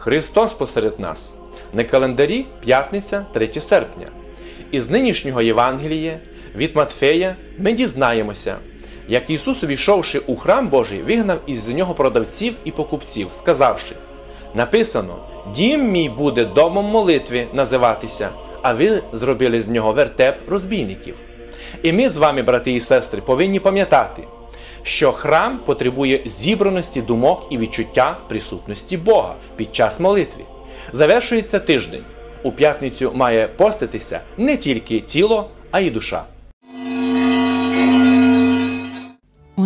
Христос посеред нас. На календарі п'ятниця 3 серпня. Із нинішнього Євангелія від Матфея ми дізнаємося, як Ісус, увійшовши у храм Божий, вигнав із нього продавців і покупців, сказавши: Написано: Дім мій буде домом молитви називатися, а ви зробили з нього вертеп розбійників. І ми з вами, брати і сестри, повинні пам'ятати, що храм потребує зібраності думок і відчуття присутності Бога під час молитви. Завершується тиждень. У п'ятницю має поститися не тільки тіло, а й душа.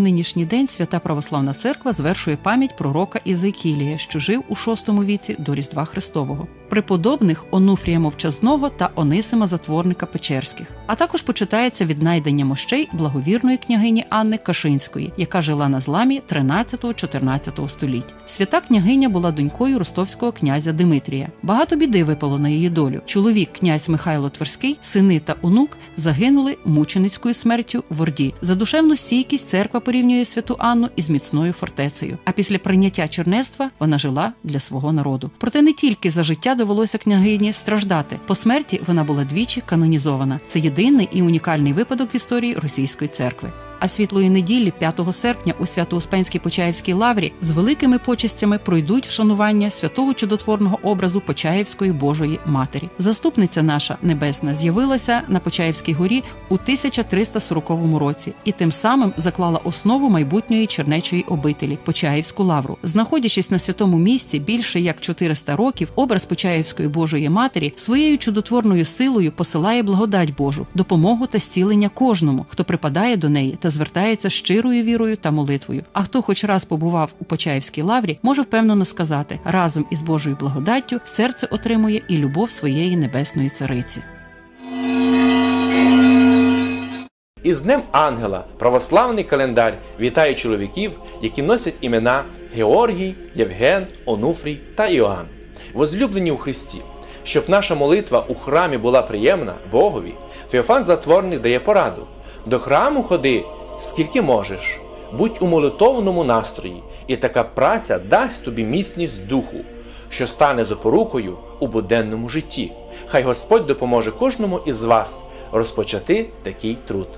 Нинішній день свята православна церква звершує пам'ять пророка Ізекілія, що жив у VI віці до Різдва Христового, преподобних Онуфрія Мовчазного та Онисима Затворника Печерських. А також почитається віднайдення мощей благовірної княгині Анни Кашинської, яка жила на зламі 13-14 століть. Свята княгиня була донькою ростовського князя Димитрія. Багато біди випало на її долю. Чоловік, князь Михайло Тверський, сини та онук загинули мученицькою смертю в Орді. За душевну стійкість церква порівнює святу Анну із міцною фортецею. А після прийняття чернецтва вона жила для свого народу. Проте не тільки за життя довелося княгині страждати. По смерті вона була двічі канонізована. Це єдиний і унікальний випадок в історії російської церкви. А світлої неділі, 5 серпня, у Свято-Успенській Почаївській лаврі з великими почестями пройдуть вшанування святого чудотворного образу Почаївської Божої Матері. Заступниця наша небесна з'явилася на Почаївській горі у 1340 році і тим самим заклала основу майбутньої чернечої обителі Почаївську лавру. Знаходячись на святому місці більше як 400 років, образ Почаївської Божої Матері своєю чудотворною силою посилає благодать Божу, допомогу та зцілення кожному, хто припадає до неї та звертається щирою вірою та молитвою. А хто хоч раз побував у Почаївській лаврі, може впевнено сказати: разом із Божою благодаттю серце отримує і любов своєї небесної цариці. Із Днем Ангела православний календар вітає чоловіків, які носять імена Георгій, Євген, Онуфрій та Іоанн, возлюблені у Христі. Щоб наша молитва у храмі була приємна Богові, Феофан Затворник дає пораду: до храму ходи скільки можеш, будь у молитовному настрої, і така праця дасть тобі міцність духу, що стане запорукою у буденному житті. Хай Господь допоможе кожному із вас розпочати такий труд.